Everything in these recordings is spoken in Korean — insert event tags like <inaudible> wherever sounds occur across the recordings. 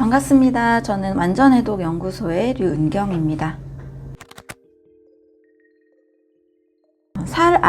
반갑습니다. 저는 완전해독 연구소의 류은경입니다.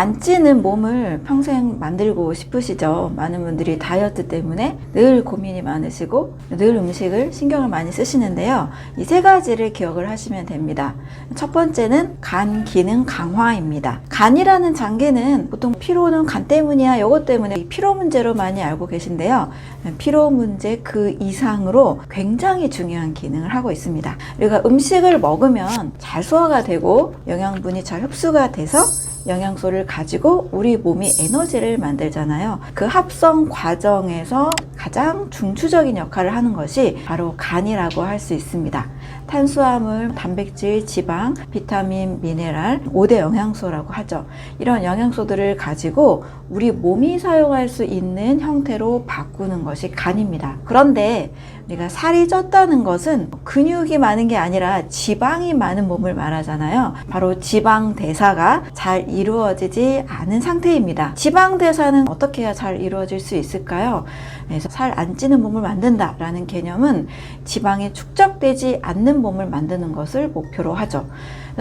안 찌는 몸을 평생 만들고 싶으시죠? 많은 분들이 다이어트 때문에 늘 고민이 많으시고 늘 음식을 신경을 많이 쓰시는데요. 이 세 가지를 기억을 하시면 됩니다. 첫 번째는 간 기능 강화입니다. 간이라는 장기는 보통 피로는 간 때문이야, 이것 때문에 이 피로 문제로 많이 알고 계신데요. 피로 문제 그 이상으로 굉장히 중요한 기능을 하고 있습니다. 우리가 음식을 먹으면 잘 소화가 되고 영양분이 잘 흡수가 돼서 영양소를 가지고 우리 몸이 에너지를 만들잖아요. 그 합성 과정에서 가장 중추적인 역할을 하는 것이 바로 간이라고 할 수 있습니다. 탄수화물, 단백질, 지방, 비타민, 미네랄, 5대 영양소라고 하죠. 이런 영양소들을 가지고 우리 몸이 사용할 수 있는 형태로 바꾸는 것이 간입니다. 그런데 우리가 살이 쪘다는 것은 근육이 많은 게 아니라 지방이 많은 몸을 말하잖아요. 바로 지방 대사가 잘 이루어지지 않은 상태입니다. 지방 대사는 어떻게 해야 잘 이루어질 수 있을까요? 그래서 살 안 찌는 몸을 만든다라는 개념은 지방이 축적되지 않는 몸을 만드는 것을 목표로 하죠.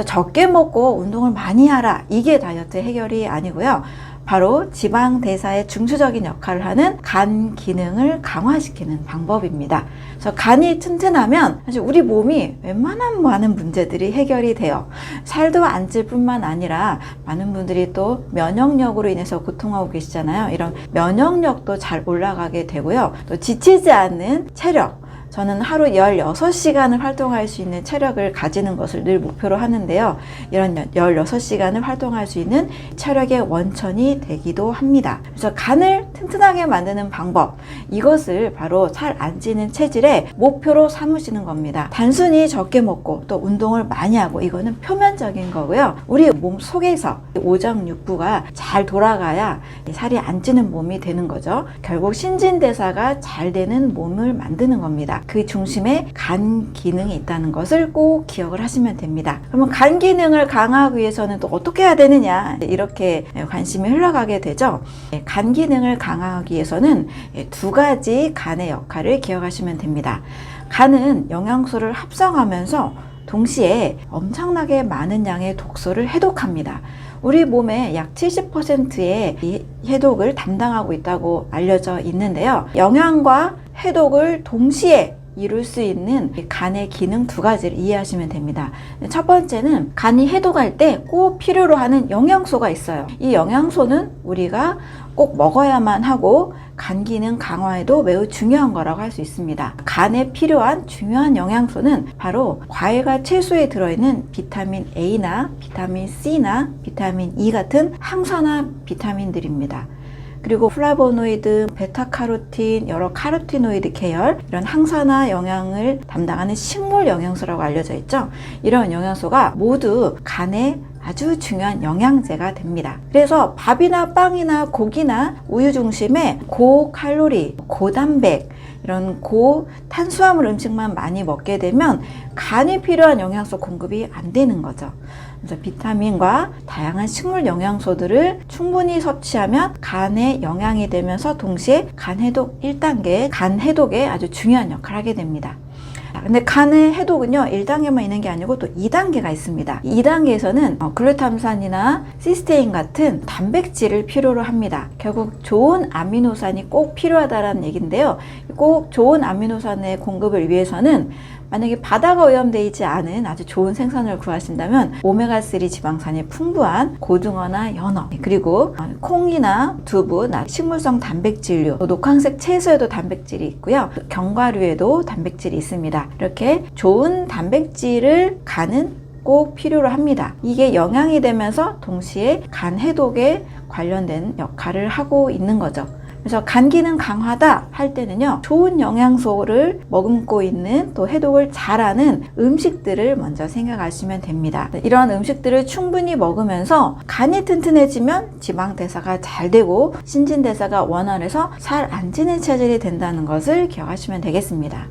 적게 먹고 운동을 많이 하라. 이게 다이어트 해결이 아니고요. 바로 지방 대사의 중추적인 역할을 하는 간 기능을 강화시키는 방법입니다. 그래서 간이 튼튼하면 사실 우리 몸이 웬만한 많은 문제들이 해결이 돼요. 살도 안 찔 뿐만 아니라 많은 분들이 또 면역력으로 인해서 고통하고 계시잖아요. 이런 면역력도 잘 올라가게 되고요. 또 지치지 않는 체력, 저는 하루 16시간을 활동할 수 있는 체력을 가지는 것을 늘 목표로 하는데요. 이런 16시간을 활동할 수 있는 체력의 원천이 되기도 합니다. 그래서 간을 튼튼하게 만드는 방법, 이것을 바로 살안 찌는 체질의 목표로 삼으시는 겁니다. 단순히 적게 먹고 또 운동을 많이 하고 이거는 표면적인 거고요. 우리 몸 속에서 오장육부가 잘 돌아가야 살이 안 찌는 몸이 되는 거죠. 결국 신진대사가 잘 되는 몸을 만드는 겁니다. 그 중심에 간 기능이 있다는 것을 꼭 기억을 하시면 됩니다. 그러면 간 기능을 강화하기 위해서는 또 어떻게 해야 되느냐 이렇게 관심이 흘러가게 되죠. 간 기능을 강화하기 위해서는 두 가지 간의 역할을 기억하시면 됩니다. 간은 영양소를 합성하면서 동시에 엄청나게 많은 양의 독소를 해독합니다. 우리 몸의 약 70%의 이 해독을 담당하고 있다고 알려져 있는데요. 영양과 해독을 동시에 이룰 수 있는 간의 기능 두 가지를 이해하시면 됩니다. 첫 번째는 간이 해독할 때 꼭 필요로 하는 영양소가 있어요. 이 영양소는 우리가 꼭 먹어야만 하고 간 기능 강화에도 매우 중요한 거라고 할 수 있습니다. 간에 필요한 중요한 영양소는 바로 과일과 채소에 들어있는 비타민 A나 비타민 C나 비타민 E 같은 항산화 비타민들입니다. 그리고 플라보노이드, 베타카로틴, 여러 카로티노이드 계열 이런 항산화 영양을 담당하는 식물 영양소라고 알려져 있죠. 이런 영양소가 모두 간에 아주 중요한 영양제가 됩니다. 그래서 밥이나 빵이나 고기나 우유 중심의 고칼로리, 고단백 이런 고 탄수화물 음식만 많이 먹게 되면 간이 필요한 영양소 공급이 안 되는 거죠. 그래서 비타민과 다양한 식물 영양소들을 충분히 섭취하면 간에 영향이 되면서 동시에 간 해독 1단계, 간 해독에 아주 중요한 역할을 하게 됩니다. 근데 간의 해독은요 1단계만 있는 게 아니고 또 2단계가 있습니다. 2단계에서는 어, 글루탐산이나 시스테인 같은 단백질을 필요로 합니다. 결국 좋은 아미노산이 꼭 필요하다는 얘기인데요. 꼭 좋은 아미노산의 공급을 위해서는 만약에 바다가 오염되어 있지 않은 아주 좋은 생선을 구하신다면 오메가3 지방산이 풍부한 고등어나 연어 그리고 콩이나 두부, 식물성 단백질류, 녹황색 채소에도 단백질이 있고요 견과류에도 단백질이 있습니다 이렇게 좋은 단백질을 가는 꼭 필요로 합니다. 이게 영양이 되면서 동시에 간 해독에 관련된 역할을 하고 있는 거죠. 그래서 간 기능 강화다 할 때는요 좋은 영양소를 머금고 있는 또 해독을 잘하는 음식들을 먼저 생각하시면 됩니다. 이런 음식들을 충분히 먹으면서 간이 튼튼해지면 지방 대사가 잘 되고 신진 대사가 원활해서 살안 찌는 체질이 된다는 것을 기억하시면 되겠습니다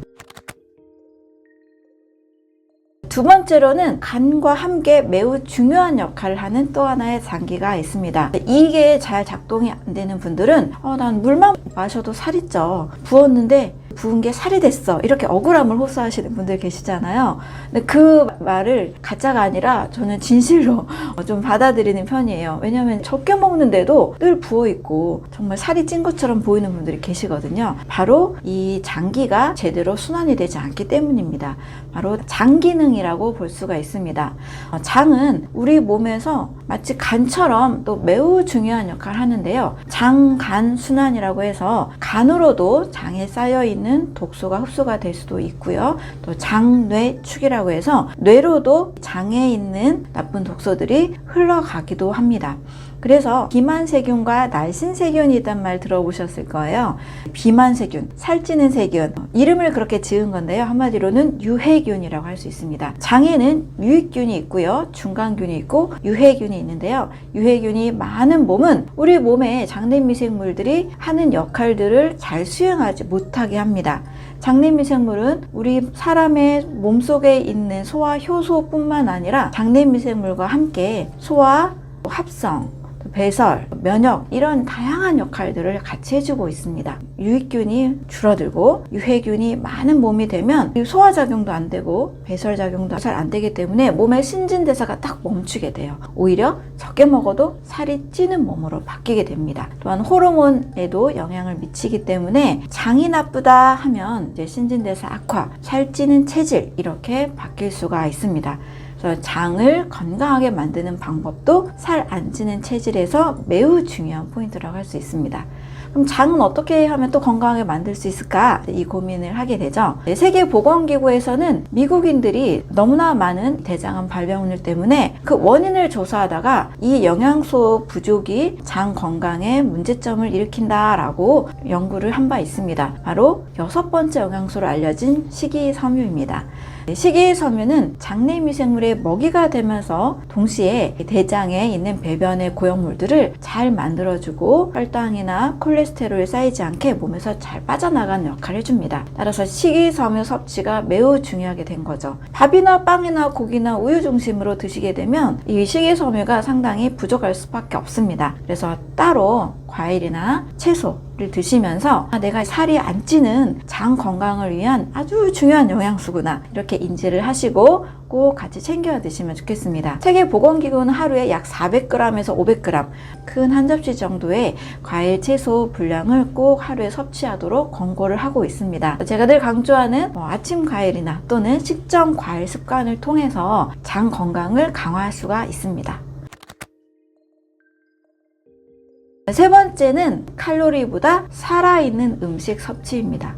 두 번째로는 간과 함께 매우 중요한 역할을 하는 또 하나의 장기가 있습니다. 이게 잘 작동이 안 되는 분들은 어, 난 물만 마셔도 살이 쪄. 부었는데 부은 게 살이 됐어. 이렇게 억울함을 호소하시는 분들 계시잖아요. 근데 그 말을 가짜가 아니라 저는 진실로 <laughs> 좀 받아들이는 편이에요. 왜냐하면 적게 먹는데도 늘 부어 있고 정말 살이 찐 것처럼 보이는 분들이 계시거든요. 바로 이 장기가 제대로 순환이 되지 않기 때문입니다. 바로 장 기능이라고 볼 수가 있습니다. 어, 장은 우리 몸에서 마치 간처럼 또 매우 중요한 역할을 하는데요. 장, 간, 순환이라고 해서 간으로도 장에 쌓여 있는 독소가 흡수가 될 수도 있고요. 또 장뇌축이라고 해서 뇌로도 장에 있는 나쁜 독소들이 흘러가기도 합니다. 그래서 비만세균과 날씬세균이 있단 말 들어보셨을 거예요. 비만세균, 살찌는 세균. 이름을 그렇게 지은 건데요. 한마디로는 유해균이라고 할 수 있습니다. 장에는 유익균이 있고요. 중간균이 있고 유해균이 있는데요. 유해균이 많은 몸은 우리 몸의 장내 미생물들이 하는 역할들을 잘 수행하지 못하게 합니다. 장내 미생물은 우리 사람의 몸속에 있는 소화 효소뿐만 아니라 장내 미생물과 함께 소화, 합성, 배설, 면역 이런 다양한 역할들을 같이 해주고 있습니다. 유익균이 줄어들고 유해균이 많은 몸이 되면 소화작용도 안 되고 배설작용도 잘 안 되기 때문에 몸의 신진대사가 딱 멈추게 돼요. 오히려 적게 먹어도 살이 찌는 몸으로 바뀌게 됩니다. 또한 호르몬에도 영향을 미치기 때문에 장이 나쁘다 하면 이제 신진대사 악화, 살찌는 체질 이렇게 바뀔 수가 있습니다. 그래서 장을 건강하게 만드는 방법도 살 안 찌는 체질에서 매우 중요한 포인트라고 할 수 있습니다. 그럼 장은 어떻게 하면 또 건강하게 만들 수 있을까? 이 고민을 하게 되죠. 네, 세계보건기구에서는 미국인들이 너무나 많은 대장암 발병률 때문에 그 원인을 조사하다가 이 영양소 부족이 장 건강에 문제점을 일으킨다라고 연구를 한 바 있습니다. 바로 여섯 번째 영양소로 알려진 식이섬유입니다. 네, 식이섬유는 장내 미생물의 먹이가 되면서 동시에 대장에 있는 배변의 고형물들을 잘 만들어주고 혈당이나 콜레 스테롤이 쌓이지 않게 몸에서 잘 빠져나가는 역할을 해줍니다. 따라서 식이섬유 섭취가 매우 중요하게 된 거죠. 밥이나 빵이나 고기나 우유 중심으로 드시게 되면 이 식이섬유가 상당히 부족할 수밖에 없습니다. 그래서 따로 과일이나 채소를 드시면서 아, 내가 살이 안 찌는 장 건강을 위한 아주 중요한 영양소구나 이렇게 인지를 하시고 꼭 같이 챙겨 드시면 좋겠습니다. 세계보건기구는 하루에 약 400g에서 500g 큰 한 접시 정도의 과일, 채소 분량을 꼭 하루에 섭취하도록 권고를 하고 있습니다. 제가 늘 강조하는 뭐 아침 과일이나 또는 식전 과일 습관을 통해서 장 건강을 강화할 수가 있습니다. 세 번째는 칼로리보다 살아있는 음식 섭취입니다.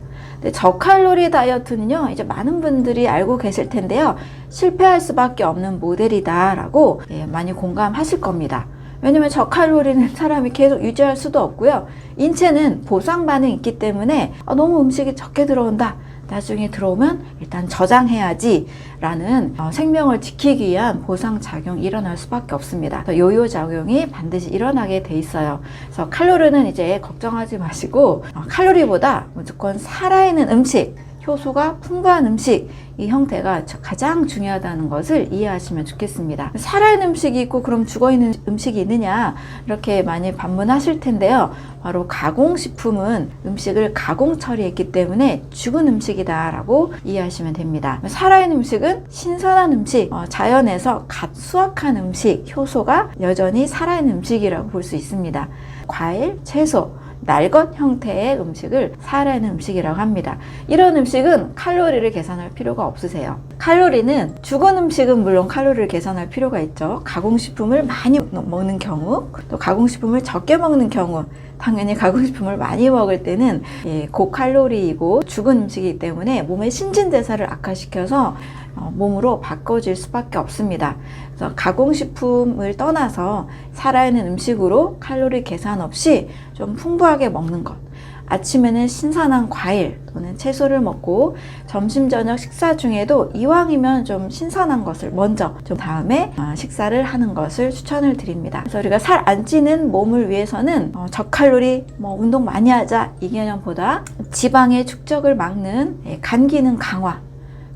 저칼로리 다이어트는요, 이제 많은 분들이 알고 계실 텐데요, 실패할 수밖에 없는 모델이다라고 예, 많이 공감하실 겁니다. 왜냐면 저칼로리는 <laughs> 사람이 계속 유지할 수도 없고요. 인체는 보상 반응이 있기 때문에 아, 너무 음식이 적게 들어온다. 나중에 들어오면 일단 저장해야지 라는 어, 생명을 지키기 위한 보상작용이 일어날 수밖에 없습니다. 요요 작용이 반드시 일어나게 돼 있어요. 그래서 칼로리는 이제 걱정하지 마시고 어, 칼로리보다 무조건 살아있는 음식 효소가 풍부한 음식 이 형태가 가장 중요하다는 것을 이해하시면 좋겠습니다. 살아있는 음식이 있고 그럼 죽어있는 음식이 있느냐 이렇게 많이 반문하실 텐데요. 바로 가공식품은 음식을 가공 처리했기 때문에 죽은 음식이다라고 이해하시면 됩니다. 살아있는 음식은 신선한 음식, 어, 자연에서 갓 수확한 음식, 효소가 여전히 살아있는 음식이라고 볼 수 있습니다. 과일, 채소, 날것 형태의 음식을 살아있는 음식이라고 합니다. 이런 음식은 칼로리를 계산할 필요가 없으세요. 칼로리는 죽은 음식은 물론 칼로리를 계산할 필요가 있죠. 가공식품을 많이 먹는 경우, 또 가공식품을 적게 먹는 경우, 당연히 가공식품을 많이 먹을 때는 예, 고칼로리이고 죽은 음식이기 때문에 몸의 신진대사를 악화시켜서 어, 몸으로 바꿔질 수밖에 없습니다. 그래서 가공식품을 떠나서 살아있는 음식으로 칼로리 계산 없이 좀 풍부하게 먹는 것. 아침에는 신선한 과일 또는 채소를 먹고 점심 저녁 식사 중에도 이왕이면 좀 신선한 것을 먼저 좀 다음에 어, 식사를 하는 것을 추천을 드립니다. 그래서 우리가 살 안 찌는 몸을 위해서는 어, 저칼로리 뭐 운동 많이 하자 이 개념보다 지방의 축적을 막는 예, 간 기능 강화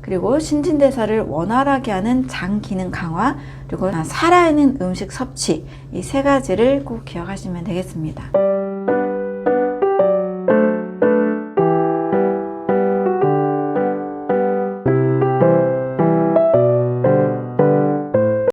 그리고 신진대사를 원활하게 하는 장 기능 강화, 그리고 살아있는 음식 섭취 이 세 가지를 꼭 기억하시면 되겠습니다.